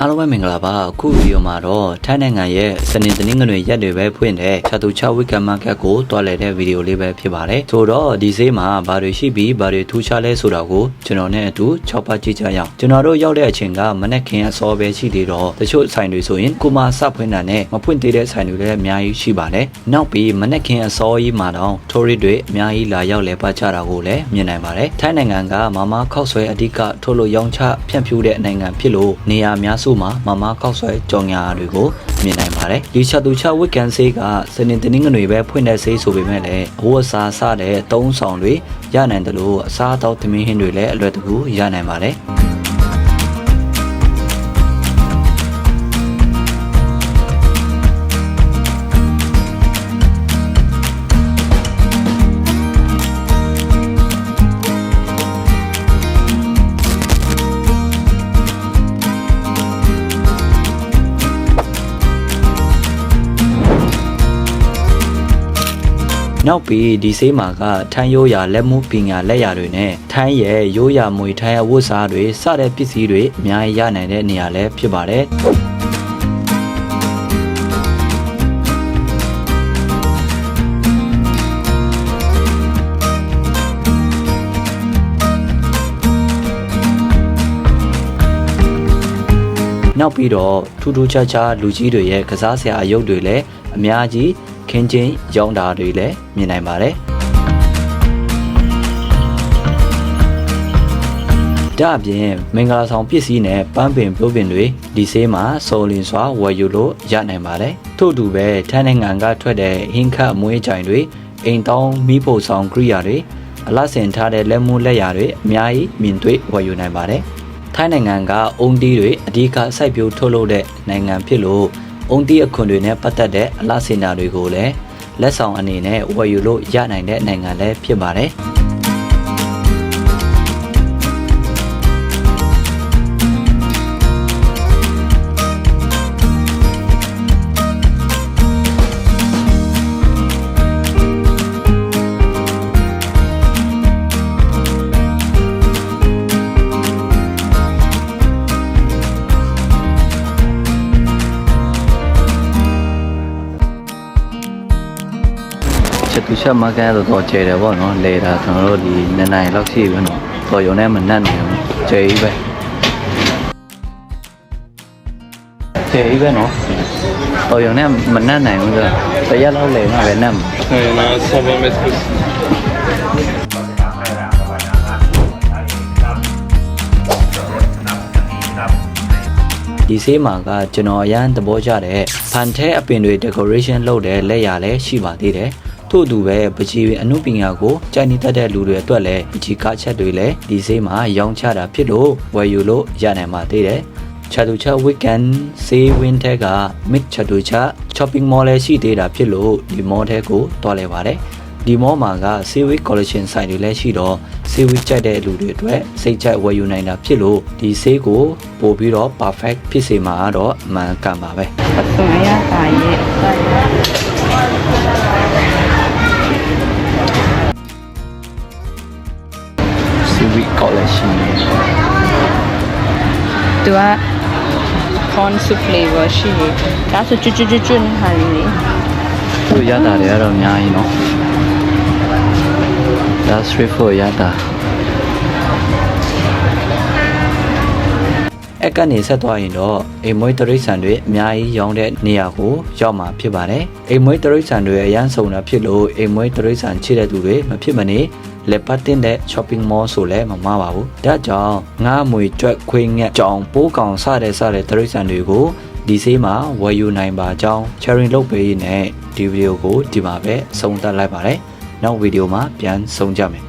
အားလုံးပဲမင်္ဂလာပါအခုဗီဒီယိုမှာတော့ထိုင်းနိုင်ငံရဲ့စနေတနင်္ဂနွေရက်တွေပဲဖွင့်တဲ့ချာတူချဝီကန်မာကတ်ကိုတွားလည်တဲ့ဗီဒီယိုလေးပဲဖြစ်ပါတယ်ဆိုတော့ဒီဈေးမှာဘာတွေရှိပြီးဘာတွေထူးခြားလဲဆိုတာကိုကျွန်တော်နဲ့အတူ6ပတ်ကြည့်ကြရအောင်ကျွန်တော်တို့ရောက်တဲ့အချိန်ကမနက်ခင်းအစောပဲရှိသေးတော့တချို့ဆိုင်တွေဆိုရင်ကိုမစဖွင့်တာနဲ့မဖွင့်သေးတဲ့ဆိုင်တွေလည်းအများကြီးရှိပါတယ်နောက်ပြီးမနက်ခင်းအစောကြီးမှာတော့ထိုရီတွေအများကြီးလာရောက်လဲပတ်ချတာကိုလည်းမြင်နိုင်ပါတယ်ထိုင်းနိုင်ငံကမမခောက်ဆွဲအဓိကထုတ်လို့ရောင်းချဖြန့်ဖြူးတဲ့နိုင်ငံဖြစ်လို့နေရာများစုမှာမမခောက်ဆွဲကြော်ညာတွေကိုမြင်နိုင်ပါတယ်ဒီချတူချဝစ်ကန်ဆေးကစနေတနင်္ဂနွေပဲဖွင့်တဲ့ဆေးဆိုပေမဲ့လည်းအဝတ်အစားစတဲ့သုံးဆောင်တွေရနိုင်တယ်လို့အစားအသောက်သမင်းဟင်းတွေလည်းအလွယ်တကူရနိုင်ပါတယ် နောက်ပြီးဒီဆေးမှာကထိုင်းရိုးရာလက်မှုပညာလက်ရာတွေနဲ့ထိုင်းရဲ့ရိုးရာမွေထိုင်းအဝတ်စားတွေစတဲ့ပစ္စည်းတွေအများကြီးရနိုင်တဲ့နေရာလည်းဖြစ်ပါတယ်နောက်ပြီးတော့ထူးထူးခြားခြားလူကြီးတွေရဲ့ကစားစရာအယုတ်တွေလည်းအများကြီး ခင်းချင်းရောင်းတာတွေလည်းမြင်နိုင်ပါတယ်ဒါအပြင်မင်္ဂလာဆောင်ပစ္စည်းနဲ့ပန်းပင်ပြုတ်ပင်တွေဒီဆေးမှာစုံလင်စွာဝယ်ယူလို့ရနိုင်ပါတယ်ထို့တူပဲထိုင်းနိုင်ငံကထွက်တဲ့ဟင်းခတ်မွေးကြိုင်တွေအိမ်တောင်းမိဖို့ဆောင်ကိရိယာတွေအလတ်စင်ထားတဲ့လက်မှုလက်ရာတွေအများကြီးမြင်တွေ့ဝယ်ယူနိုင်ပါတယ်ထိုင်းနိုင်ငံကအုံတီးတွေအဓိကစိုက်ပျိုးထုတ်လုပ်တဲ့နိုင်ငံဖြစ်လို့ အုံတီးအခွန်တွေနဲ့ပတ်သက်တဲ့အလားစင်တာတွေကိုလည်းလက်ဆောင်အနေနဲ့ဝယ်ယူလို့ရနိုင်တဲ့နိုင်ငံလည်းဖြစ်ပါတယ်။ ချက်သူချက်မကန်တော့တော့ကျဲတယ်ပေါ့နော်လေတာကျွန်တော်တို့ဒီနှစ်နိုင်လောက်ရှိပြီနော်တော်ရုံနဲ့မနှက်နေဘူးကျဲကြီးပဲကျဲကြီးပဲနော်တော်ရုံနဲ့မနှက်နိုင်ဘူးဆိုတော့တရက်လောက်လေမှပဲနှက်မှာ Eh, ma sopra me scusi. ဒီဆေးမှာကကျွန်တော်အရန်သဘောကျတဲ့ဖန်ထဲအပင်တွေ decoration လုပ်တဲ့လက်ရာလည်းရှိပါသေးတယ် ထို့အတူပဲပချီအမှုပညာကိုကြိုက်နေတတ်တဲ့လူတွေအတွက်လည်းပချီကားချက်တွေလည်းဒီဆေးမှာရောင်းချတာဖြစ်လို့ဝယ်ယူလို့ရနိုင်ပါသေးတယ်ချာတူချာ weekend ဆေးဝင်းထဲက mid ချာတူချာ shopping mall လည်းရှိသေးတာဖြစ်လို့ဒီ mall ထဲကိုတွားလဲပါတယ်ဒီ mall မှာက seaweed collection ဆိုင်တွေလည်းရှိတော့ seaweed ကြိုက်တဲ့လူတွေအတွက်စိတ်ကြိုက်ဝယ်ယူနိုင်တာဖြစ်လို့ဒီဆေးကိုပို့ပြီးတော့ perfect ဖြစ်စေမှာတော့အမှန်ကန်ပါပဲပစုံအရသာရဲ့ သူက corn soup flavor ရှိတယ်ဒါဆိုကျွတ်ကျွတ်ကျွတ်ကျွတ်နဲ့ဟာလေးလေ သူရတာတွေကတော့အများကြီးเนาะဒါ street food ရတာအဲ့ကနေဆက်သွားရင်တော့အိမ်မွေးတရိတ်ဆန်တွေအများကြီးရောင်းတဲ့နေရာကိုရောက်မှာဖြစ်ပါတယ်အိမ်မွေးတရိတ်ဆန်တွေအရန်စုံတာဖြစ်လို့အိမ်မွေးတရိတ်ဆန်ချိတဲ့သူတွေမဖြစ်မနေ လက်ပတ်တင်တဲ့ shopping mall ဆိုလည်းမမှားပါဘူးဒါကြောင့်ငားမွေကြွက်ခွေးငှက်ကြောင်ပိုးကောင်စတဲ့စတဲ့တရိတ်ဆန်တွေကိုဒီဆေးမှာဝယ်ယူနိုင်ပါကြောင်း sharing လုပ်ပေးနေဒီဗီဒီယိုကိုဒီမှာပဲဆုံးသတ်လိုက်ပါတယ်နောက်ဗီဒီယိုမှာပြန်ဆုံကြမယ်